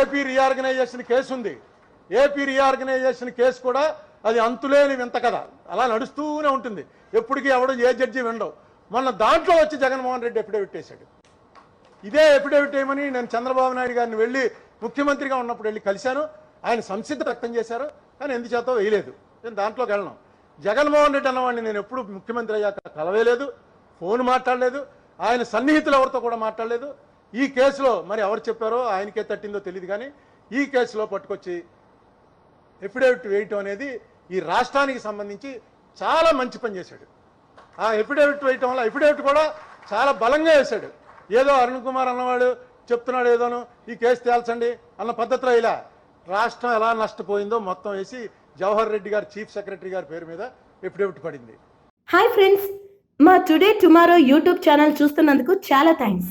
AP reorganisation case ఉంది. AP reorganisation case కూడా అది అంతులేని వింత కదా అలా నడుస్తూనే ఉంటుంది. ఎప్పటికీ ఎవడం ఏ జడ్జి వినడం. మొన్న దాంట్లో వచ్చి జగన్మోహన్ రెడ్డి ఎఫిడేవిట్ వేశాడు. ఇదే ఎఫిడేవిట్ వేయమని నేను చంద్రబాబు నాయుడు గారిని వెళ్ళి ముఖ్యమంత్రిగా ఉన్నప్పుడు వెళ్ళి కలిశాను. ఆయన సంసిద్ధ వ్యక్తం చేశారు. కానీ ఎందుచేత వేయలేదు. నేను దాంట్లోకి వెళ్ళను. జగన్మోహన్ రెడ్డి అన్నవాడిని నేను ఎప్పుడు ముఖ్యమంత్రి అయ్యాక కలవేలేదు. ఫోన్ మాట్లాడలేదు. ఆయన సన్నిహితులు ఎవరితో కూడా మాట్లాడలేదు. ఈ కేసులో మరి ఎవరు చెప్పారో ఆయనకే తట్టిందో తెలియదు కానీ ఈ కేసులో పట్టుకొచ్చి ఎఫిడేవిట్ వేయటం అనేది ఈ రాష్ట్రానికి సంబంధించి చాలా మంచి పని చేశాడు. ఆ ఎఫిడేవిట్ వేయటం వల్ల ఎఫిడేవిట్ కూడా చాలా బలంగా వేశాడు. ఏదో అరుణ్ కుమార్ అన్నవాడు చెప్తున్నాడు ఏదోను ఈ కేసు తేల్చండి అన్న పద్ధతిలో ఇలా రాష్ట్రం ఎలా నష్టపోయిందో మొత్తం వేసి జవహర్ రెడ్డి గారు చీఫ్ సెక్రటరీ గారి పేరు మీద ఎఫిడేవిట్ పడింది. హాయ్ ఫ్రెండ్స్ మా టుడే టుమారో యూట్యూబ్ ఛానల్ చూస్తున్నందుకు చాలా థ్యాంక్స్